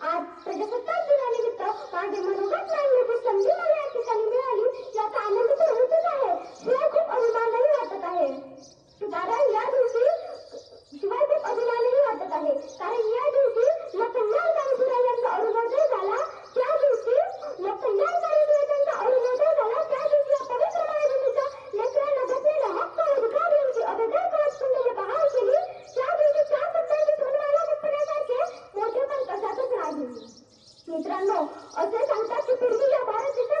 a मित्रांनो असे सांगतात की पूर्वी या भारत देशात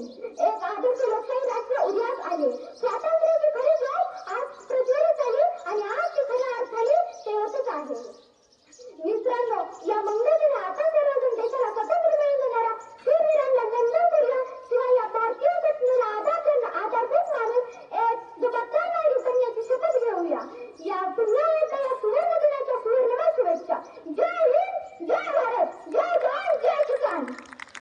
एक आदर्श लोकशाही आले स्वातंत्र्याची आज प्रज्वलित झाली आणि आज खऱ्या अर्थाने ते मित्रांनो